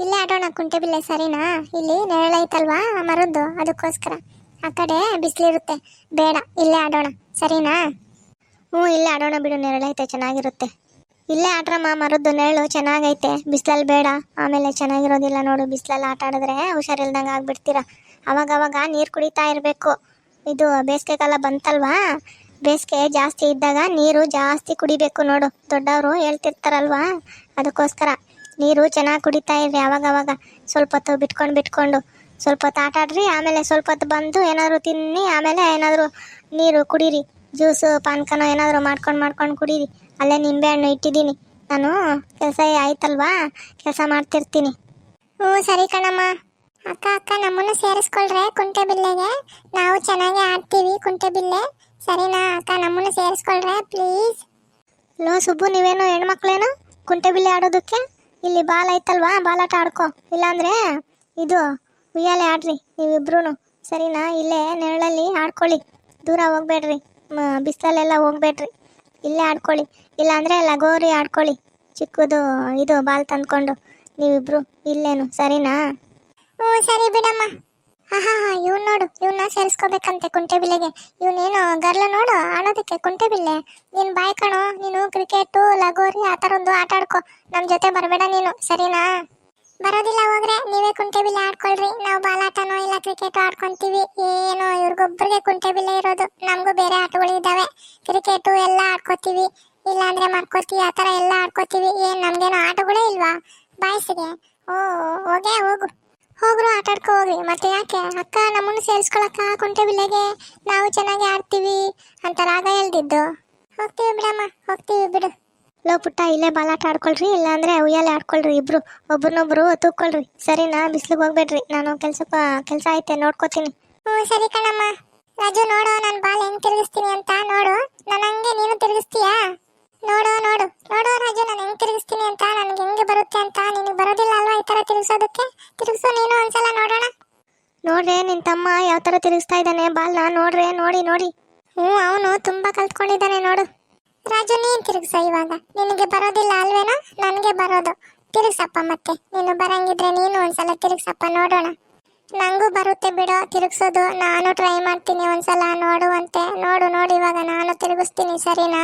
ಇಲ್ಲೇ ಆಡೋಣ ಕುಂಟೆಬಿಲ್ಲೆ ಸರಿನಾ? ಇಲ್ಲಿ ನೆರಳೈತಲ್ವಾ ಮರದ್ದು? ಅದಕ್ಕೋಸ್ಕರ. ಆ ಕಡೆ ಬಿಸಿಲಿರುತ್ತೆ. ಬೇಡ, ಇಲ್ಲೇ ಆಡೋಣ. ಸರಿನಾ? ಹ್ಞೂ, ಇಲ್ಲೇ ಆಡೋಣ ಬಿಡು. ನೆರಳೈತೆ ಚೆನ್ನಾಗಿರುತ್ತೆ. ಇಲ್ಲೇ ಆಡ್ರಮ್ಮ ಮರದ್ದು ನೆರಳು ಚೆನ್ನಾಗೈತೆ. ಬಿಸಿಲಲ್ಲಿ ಬೇಡ. ಆಮೇಲೆ ಚೆನ್ನಾಗಿರೋದಿಲ್ಲ ನೋಡು. ಬಿಸಿಲಲ್ಲಿ ಆಟ ಆಡಿದ್ರೆ ಹುಷಾರಿಲ್ದಂಗೆ ಆಗ್ಬಿಡ್ತೀರ. ಅವಾಗ ಅವಾಗ ನೀರು ಕುಡಿತಾ ಇರಬೇಕು. ಇದು ಬೇಸಿಗೆ ಕಾಲ ಬಂತಲ್ವಾ? ಬೇಸಿಗೆ ಜಾಸ್ತಿ ಇದ್ದಾಗ ನೀರು ಜಾಸ್ತಿ ಕುಡಿಬೇಕು ನೋಡು. ದೊಡ್ಡವರು ಹೇಳ್ತಿರ್ತಾರಲ್ವಾ? ಅದಕ್ಕೋಸ್ಕರ. ನೀರು ಚೆನ್ನಾಗಿ ಕುಡಿತಾ ಇರ್ರಿ, ಅವಾಗ ಅವಾಗ ಸ್ವಲ್ಪ ಹೊತ್ತು ಬಿಟ್ಕೊಂಡು ಬಿಟ್ಕೊಂಡು. ಸ್ವಲ್ಪ ಹೊತ್ತು ಆಟ ಆಡ್ರಿ, ಆಮೇಲೆ ಸ್ವಲ್ಪ ಹೊತ್ತು ಬಂದು ಏನಾದರೂ ತಿನ್ನಿ, ಆಮೇಲೆ ಏನಾದರೂ ನೀರು ಕುಡೀರಿ. ಜ್ಯೂಸು, ಪಾನ್ಕನೋ ಏನಾದರೂ ಮಾಡ್ಕೊಂಡು ಮಾಡ್ಕೊಂಡು ಕುಡೀರಿ. ಅಲ್ಲೇ ನಿಂಬೆಹಣ್ಣು ಇಟ್ಟಿದ್ದೀನಿ. ನಾನು ಕೆಲಸ ಆಯ್ತಲ್ವಾ? ಕೆಲಸ ಮಾಡ್ತಿರ್ತೀನಿ. ಹ್ಞೂ, ಸರಿ ಕಣಮ್ಮ. ಅಕ್ಕ ಅಕ್ಕ, ನಮ್ಮನ್ನು ಸೇರಿಸ್ಕೊಳ್ರೆ ಕುಂಟೆ ಬಿಲ್ಲೆಗೆ. ನಾವು ಚೆನ್ನಾಗಿ ಆಡ್ತೀವಿ ಕುಂಟೆಬಿಲ್ಲೆ ಸರಿನಾ ಅಕ್ಕ, ನಮ್ಮನ್ನು ಸೇರಿಸ್ಕೊಳ್ರೆ, ಪ್ಲೀಸ್. ಲೋ, ಸುಬ್ಬು, ನೀವೇನು ಹೆಣ್ಮಕ್ಳೇನು ಕುಂಟೆಬಿಲ್ಲೆ ಆಡೋದಕ್ಕೆ? ಇಲ್ಲಿ ಬಾಲ್ ಐತಲ್ವಾ? ಬಾಲಾಟ ಆಡ್ಕೊ. ಇಲ್ಲಾಂದ್ರೆ ಇದು, ಉಯ್ಯಾಲೆ ಆಡ್ರಿ ನೀವಿಬ್ರು ಸರಿನಾ? ಇಲ್ಲೇ ನೆರಳಲ್ಲಿ ಆಡ್ಕೊಳ್ಳಿ. ದೂರ ಹೋಗ್ಬೇಡ್ರಿ. ಬಿಸಿಲಲ್ಲೆಲ್ಲ ಹೋಗ್ಬೇಡ್ರಿ. ಇಲ್ಲೇ ಆಡ್ಕೊಳ್ಳಿ. ಇಲ್ಲಾಂದ್ರೆ ಲಗೋರಿ ಆಡ್ಕೊಳ್ಳಿ. ಚಿಕ್ಕದು, ಇದು ಬಾಲ್ ತಂದ್ಕೊಂಡು. ನೀವಿಬ್ರು ಇಲ್ಲೇನು. ಸರಿನಾ? ಹ್ಞೂ, ಸರಿ ಬಿಡಮ್ಮ ಆಹಾ ಇವ್ನು ನೋಡು ಇವನ್ನ ಸೇರಿಸ್ಕೋಬೇಕಂತೆ ಕುಂಟೆಬಿಲ್ಲೆಗೆ. ಇವನೇನು ಗರ್ಲ ನೋಡು, ಆಡೋದಕ್ಕೆ ಕುಂಟೆಬಿಲ್ಲೆ. ನೀನು ಬಾಯ್ ಕಣೋ, ನೀನು ಕ್ರಿಕೆಟು, ಲಗೋರಿ, ಆ ಥರ ಒಂದು ಆಟ ಆಡ್ಕೊ. ನಮ್ಮ ಜೊತೆ ಬರಬೇಡ ನೀನು, ಸರಿನಾ? ಬರೋದಿಲ್ಲ ಹೋಗ್ರೆ ನೀವೇ ಕುಂಟೆಬಿಲ್ಲೆ ಆಡ್ಕೊಳ್ರಿ. ನಾವು ಬಾಲಾಟನೋ ಇಲ್ಲ ಕ್ರಿಕೆಟ್ ಆಡ್ಕೊಂತೀವಿ. ಏನೋ ಇವ್ರಿಗೊಬ್ಬರಿಗೆ ಕುಂಟೆಬಿಲ್ಲೆ ಇರೋದು. ನಮಗೂ ಬೇರೆ ಆಟಗಳು ಇದ್ದಾವೆ. ಕ್ರಿಕೆಟು ಎಲ್ಲ ಆಡ್ಕೋತೀವಿ. ಇಲ್ಲಾಂದ್ರೆ ಮಾಡ್ಕೋತೀವಿ ಆ ಥರ ಎಲ್ಲ ಆಡ್ಕೋತೀವಿ. ಏನು, ನಮ್ಗೇನೋ ಆಟಗಳೇ ಇಲ್ವಾ? ಬಾಯ್ಸಿಗೆ. ಓ ಹೋಗೇ ಹೋಗು. ಹೋಗ್ರು, ಆಟ ಆಡ್ಕೊ ಹೋಗ್ರಿ. ಮತ್ತೆ ಯಾಕೆ? ಅಕ್ಕ, ನಮ್ಮನ್ನು ಸೇರಿಸ್ಕೊಳಕ್ಕ ಕುಂಟೆಬಿಲ್ಲೆಗೆ ನಾವು ಚೆನ್ನಾಗಿ ಆಡ್ತೀವಿ ಅಂತ ರಾಗ ಹೇಳ್ದಿದ್ದು. ಹೋಗ್ತೀವಿ ಬಿಡಮ್ಮ, ಹೋಗ್ತೀವಿ ಬಿಡು. ಲೋ ಪುಟ್ಟ, ಇಲ್ಲೇ ಬಾಲಾಟ ಆಡ್ಕೊಳ್ರಿ, ಇಲ್ಲಾಂದ್ರೆ ಉಯ್ಯಾಲೆ ಆಡ್ಕೊಳ್ರಿ ಇಬ್ರು. ಒಬ್ರನ್ನೊಬ್ರು ತೂಕೊಳ್ರಿ ಸರಿನಾ? ಬಿಸ್ಲಿಗೆ ಹೋಗ್ಬೇಡ್ರಿ. ನಾನು ಕೆಲ್ಸಕ್ಕ ಕೆಲಸ ಐತೆ, ನೋಡ್ಕೋತೀನಿ. ಹ್ಞೂ, ಸರಿ ಕಣಮ್ಮ. ರಾಜು, ನೋಡು, ನಾನು ಬಾಲ್ ಹೆಂಗ್ ತಿರುಗಿಸ್ತೀನಿ ಅಂತ. ನೋಡು. ನಾನು ಹಂಗೆ ನೀನು ತಿರುಗಿಸ್ತೀಯಾ? ನೋಡು ನೋಡು. ನೋಡು, ರಾಜು, ನಾನು ಹೆಂಗ್ ತಿರುಗಿಸ್ತೀನಿ ಅಂತ ಬರುತ್ತೆ ಅಂತ ನಿನಗೆ ಬರೋದಿಲ್ಲ ಅಲ್ವಾ ಈ ಥರ ತಿರುಗಿಸೋದಕ್ಕೆ? ತಿರುಗಿಸು ನೀನು ಒಂದ್ಸಲ ನೋಡೋಣ. ನೋಡ್ರೆ ನಿನ್ನ ತಮ್ಮ ಯಾವ ಥರ ತಿರುಗಿಸ್ತಾ ಇದ್ದಾನೆ? ಬಾಲ್ನ ನೋಡ್ರೆ ನೋಡಿ ನೋಡಿ. ಹ್ಞೂ ಅವನು ತುಂಬ ಕಲ್ತ್ಕೊಂಡಿದ್ದಾನೆ ನೋಡು. ರಾಜು ನೀನು ತಿರುಗಿಸ ಇವಾಗ. ನಿನಗೆ ಬರೋದಿಲ್ಲ ಅಲ್ವೇನೋ? ನನಗೆ ಬರೋದು. ತಿರುಗಿಸಪ್ಪ ಮತ್ತೆ. ನೀನು ಬರಂಗಿದ್ರೆ ನೀನು ಒಂದ್ಸಲ ತಿರುಗ್ಸಪ್ಪ ನೋಡೋಣ. ನಂಗೂ ಬರುತ್ತೆ ಬಿಡು ತಿರುಗಿಸೋದು. ನಾನು ಟ್ರೈ ಮಾಡ್ತೀನಿ ಒಂದ್ಸಲ ನೋಡುವಂತೆ ನೋಡು ನೋಡಿ ಇವಾಗ ನಾನು ತಿರುಗಿಸ್ತೀನಿ ಸರಿನಾ?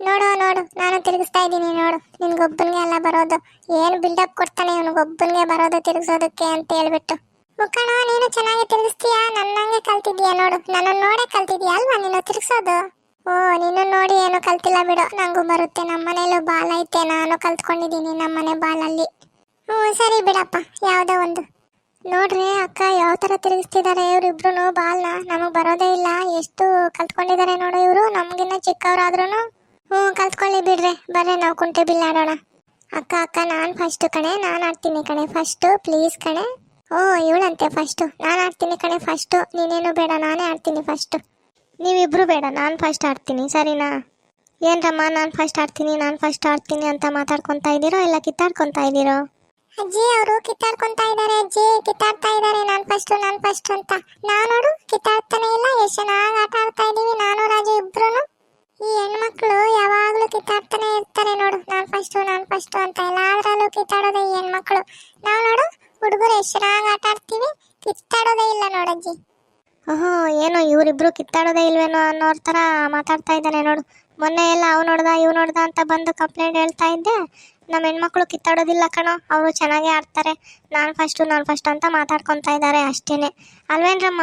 ನೋಡು ನೋಡು, ನಾನು ತಿರುಗಿಸ್ತಾ ಇದ್ದೀನಿ, ನೋಡು. ನಿನ್ಗೊಬ್ಬನಿಗೆ ಅಲ್ಲ ಬರೋದು. ಏನು ಬಿಲ್ಡಪ್ ಕೊಡ್ತಾನೆ ಇವನಿಗೊಬ್ಬನಿಗೆ ಬರೋದು ತಿರುಗಿಸೋದಕ್ಕೆ ಅಂತ ಹೇಳ್ಬಿಟ್ಟು. ಮುಖಣ, ನೀನು ಚೆನ್ನಾಗಿ ತಿರುಗಿಸ್ತೀಯಾ? ನನ್ನಂಗೆ ಕಲ್ತಿದ್ಯಾ ನೋಡು. ನನ್ನ ನೋಡೇ ಕಲ್ತಿದ್ಯಾ ಅಲ್ವಾ ನೀನು ತಿರುಗಿಸೋದು? ಓ, ನೀನು ನೋಡಿ ಏನು ಕಲ್ತಿಲ್ಲ ಬಿಡು. ನಂಗೂ ಬರುತ್ತೆ. ನಮ್ಮನೇಲೂ ಬಾಲ್ ಐತೆ. ನಾನು ಕಲ್ತ್ಕೊಂಡಿದ್ದೀನಿ ನಮ್ಮನೆ ಬಾಲಲ್ಲಿ. ಹ್ಞೂ, ಸರಿ ಬಿಡಪ್ಪ. ಯಾವುದೋ ಒಂದು. ನೋಡ್ರಿ ಅಕ್ಕ, ಯಾವ ಥರ ತಿರುಗಿಸ್ತಿದ್ದಾರೆ ಇವರಿಬ್ರು ಬಾಲ್ನ. ನಮಗೆ ಬರೋದೇ ಇಲ್ಲ. ಎಷ್ಟು ಕಲ್ತ್ಕೊಂಡಿದ್ದಾರೆ ನೋಡು ಇವರು. ನಮಗಿನ್ನ ಚಿಕ್ಕವರಾದ್ರೂ ಹ್ಞೂ, ಕಲ್ತ್ಕೊಳ್ಳಿ ಬಿಡ್ರಿ. ಬರ್ರಿ, ನಾವು ಕುಂಟೆ ಬಿಲ್ ಆಡೋಣ. ಅಕ್ಕ ಅಕ್ಕ, ನಾನು ಫಸ್ಟ್ ಕಣೆ, ನಾನು ಆಡ್ತೀನಿ ಕಣೆ. ಫಸ್ಟು ಪ್ಲೀಸ್ ಕಣೆ. ಓ, ಇವಳಂತೆ ಫಸ್ಟು ನಾನು ಆಡ್ತೀನಿ ಕಣೆ ಫಸ್ಟು ನೀನೇನು ಬೇಡ, ನಾನೇ ಆಡ್ತೀನಿ ಫಸ್ಟು ನೀವಿಬ್ರು ಬೇಡ, ನಾನು ಫಸ್ಟ್ ಆಡ್ತೀನಿ, ಸರಿನಾ? ಏನ್ರಮ್ಮ, ನಾನು ಫಸ್ಟ್ ಆಡ್ತೀನಿ, ನಾನು ಫಸ್ಟ್ ಆಡ್ತೀನಿ ಅಂತ ಮಾತಾಡ್ಕೊತಾ ಇದ್ದೀರೋ ಇಲ್ಲ ಕಿತ್ತಾಡ್ಕೊತಾ ಇದ್ದೀರೋ? ಅಜ್ಜಿ, ಅವರು ಕಿತ್ತಾಡ್ಕೊಂತಾ ಇದ್ದಾರೆ, ಅಜ್ಜಿ. ಕಿತ್ತಾಡ್ತಾ ಇದ್ದಾರೆ, ನಾನು ಫಸ್ಟ್ ನಾನು ಫಸ್ಟ್ ಅಂತ. ನಾನು ನೋಡು, ಕಿತ್ತಾಡ್ತಾನೆ ಇಲ್ಲ ಎಷ್ಟು ನಾನು ಅಂತ ಎಲ್ಲಾದ್ರಲ್ಲೂ ಕಿತ್ತಾಡೋದೇ ಹೆಣ್ಮಕ್ಳು. ನಾವು ನೋಡು, ಹುಡುಗರು ಎಷ್ಟಾಗ ಆಟ ಆಡ್ತೀವಿ, ಕಿತ್ತಾಡೋದೇ ಇಲ್ಲ ನೋಡಜ್ಜಿ ಓಹೋ, ಏನೋ ಇವರಿಬ್ರು ಕಿತ್ತಾಡೋದೇ ಇಲ್ವೇನೋ ಅನ್ನೋರ ಥರ ಮಾತಾಡ್ತಾ ಇದ್ದಾನೆ ನೋಡು. ಮೊನ್ನೆ ಎಲ್ಲ ಅವ್ನು ನೋಡ್ದ ಇವ್ ನೋಡ್ದ ಅಂತ ಬಂದು ಕಂಪ್ಲೇಂಟ್ ಹೇಳ್ತಾ ಇದ್ದೆ. ನಮ್ಮ ಹೆಣ್ಮಕ್ಳು ಕಿತ್ತಾಡೋದಿಲ್ಲ ಕಣೋ, ಅವರು ಚೆನ್ನಾಗೇ ಆಡ್ತಾರೆ. ನಾನು ಫಸ್ಟು ನಾನು ಫಸ್ಟ್ ಅಂತ ಮಾತಾಡ್ಕೊತಾ ಇದ್ದಾರೆ ಅಷ್ಟೇನೆ. ಅಲ್ವೇನ್ರಮ್ಮ?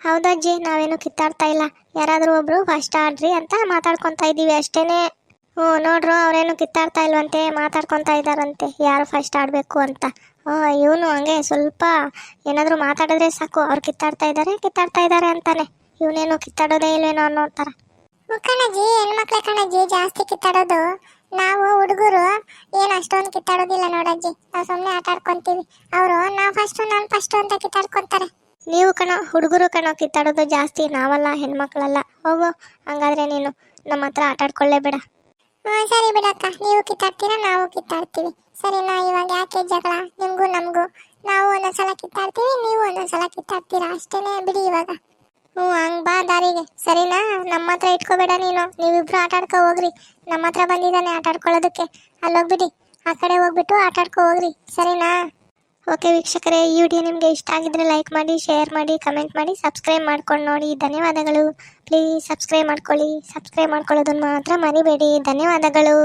ಹೌದಜ್ಜಿ ನಾವೇನು ಕಿತ್ತಾಡ್ತಾ ಇಲ್ಲ. ಯಾರಾದರೂ ಒಬ್ರು ಫಸ್ಟ್ ಆಡ್ರಿ ಅಂತ ಮಾತಾಡ್ಕೊತಾ ಇದ್ದೀವಿ ಅಷ್ಟೇನೆ. ಹ್ಞೂ ನೋಡ್ರು ಅವ್ರೇನು ಕಿತ್ತಾಡ್ತಾ ಇಲ್ವಂತೆ ಮಾತಾಡ್ಕೊತಾ ಇದ್ದಾರಂತೆ ಯಾರು ಫಸ್ಟ್ ಆಡಬೇಕು ಅಂತ. ಓ ಇವನು ಹಂಗೆ ಸ್ವಲ್ಪ ಏನಾದರೂ ಮಾತಾಡಿದ್ರೆ ಸಾಕು ಅವ್ರು ಕಿತ್ತಾಡ್ತಾ ಇದ್ದಾರೆ ಕಿತ್ತಾಡ್ತಾ ಇದ್ದಾರೆ ಅಂತಾನೆ. ಇವನೇನು ಕಿತ್ತಾಡೋದೇ ಇಲ್ವೇನೋ ಅನ್ನೋ ಥರ. ಕಣಜ್ಜಿ ಹೆಣ್ಮಕ್ಳ ಕಣಜಿ ಜಾಸ್ತಿ ಕಿತ್ತಾಡೋದು. ನಾವು ಹುಡುಗರು ಏನು ಅಷ್ಟೊಂದು ಕಿತ್ತಾಡೋದಿಲ್ಲ ನೋಡಜ್ಜಿ. ನಾವು ಸುಮ್ಮನೆ ಆಟ ಆಡ್ಕೊಂತೀವಿ. ಅವರು ನಾವು ಫಸ್ಟು ನಾನು ಫಸ್ಟು ಅಂತ ಕಿತ್ತಾಡ್ಕೊಂತಾರೆ. ನೀವು ಕಣೋ ಹುಡುಗರು ಕಣೋ ಕಿತ್ತಾಡೋದು ಜಾಸ್ತಿ ನಾವಲ್ಲ ಹೆಣ್ಮಕ್ಳಲ್ಲ. ಹೋಗೋ ಹಂಗಾದ್ರೆ ನೀನು ನಮ್ಮ ಹತ್ರ ಆಟ ಆಡ್ಕೊಳ್ಳೇಬೇಡ ಹ್ಞೂ ಸರಿ ಬಿಡಕ್ಕ. ನೀವು ಕಿತ್ತಾಡ್ತೀರಾ, ನಾವು ಕಿತ್ತಾಡ್ತೀವಿ. ಸರಿನಾ, ಇವಾಗ ಯಾಕೆ ಜಗಳ? ನಿಮಗೂ ನಮಗೂ. ನಾವು ಒಂದೊಂದ್ಸಲ ಕಿತ್ತಾಡ್ತೀವಿ, ನೀವು ಒಂದೊಂದ್ಸಲ ಕಿತ್ತಾಡ್ತೀರಾ? ಅಷ್ಟೇನೆ ಬಿಡಿ ಇವಾಗ. ಹ್ಞೂ, ಹಂಗ್ ಬಾ ದಾರಿಗೆ. ಸರಿನಾ? ನಮ್ಮ ಹತ್ರ ಇಟ್ಕೋಬೇಡ ನೀನು. ನೀವಿಬ್ರು ಆಟ ಆಡ್ಕೊ ಹೋಗ್ರಿ. ನಮ್ಮ ಹತ್ರ ಬಂದಿದ್ದಾನೆ ಆಟ ಆಡ್ಕೊಳ್ಳೋದಕ್ಕೆ. ಅಲ್ಲಿ ಹೋಗ್ಬಿಡಿ ಆ ಕಡೆ ಹೋಗ್ಬಿಟ್ಟು ಆಟ ಆಡ್ಕೊ ಹೋಗ್ರಿ. ಸರಿನಾ? ಓಕೆ ವೀಕ್ಷಕರೇ, ಈ ವಿಡಿಯೋ ನಿಮಗೆ ಇಷ್ಟ ಆಗಿದ್ರೆ ಲೈಕ್ ಮಾಡಿ ಶೇರ್ ಮಾಡಿ ಕಮೆಂಟ್ ಮಾಡಿ ಸಬ್ಸ್ಕ್ರೈಬ್ ಮಾಡ್ಕೊಂಡು ನೋಡಿ. ಧನ್ಯವಾದಗಳು. ಪ್ಲೀಸ್ ಸಬ್ಸ್ಕ್ರೈಬ್ ಮಾಡ್ಕೊಳ್ಳಿ. ಸಬ್ಸ್ಕ್ರೈಬ್ ಮಾಡ್ಕೊಳ್ಳೋದನ್ನು ಮಾತ್ರ ಮರಿಬೇಡಿ. ಧನ್ಯವಾದಗಳು.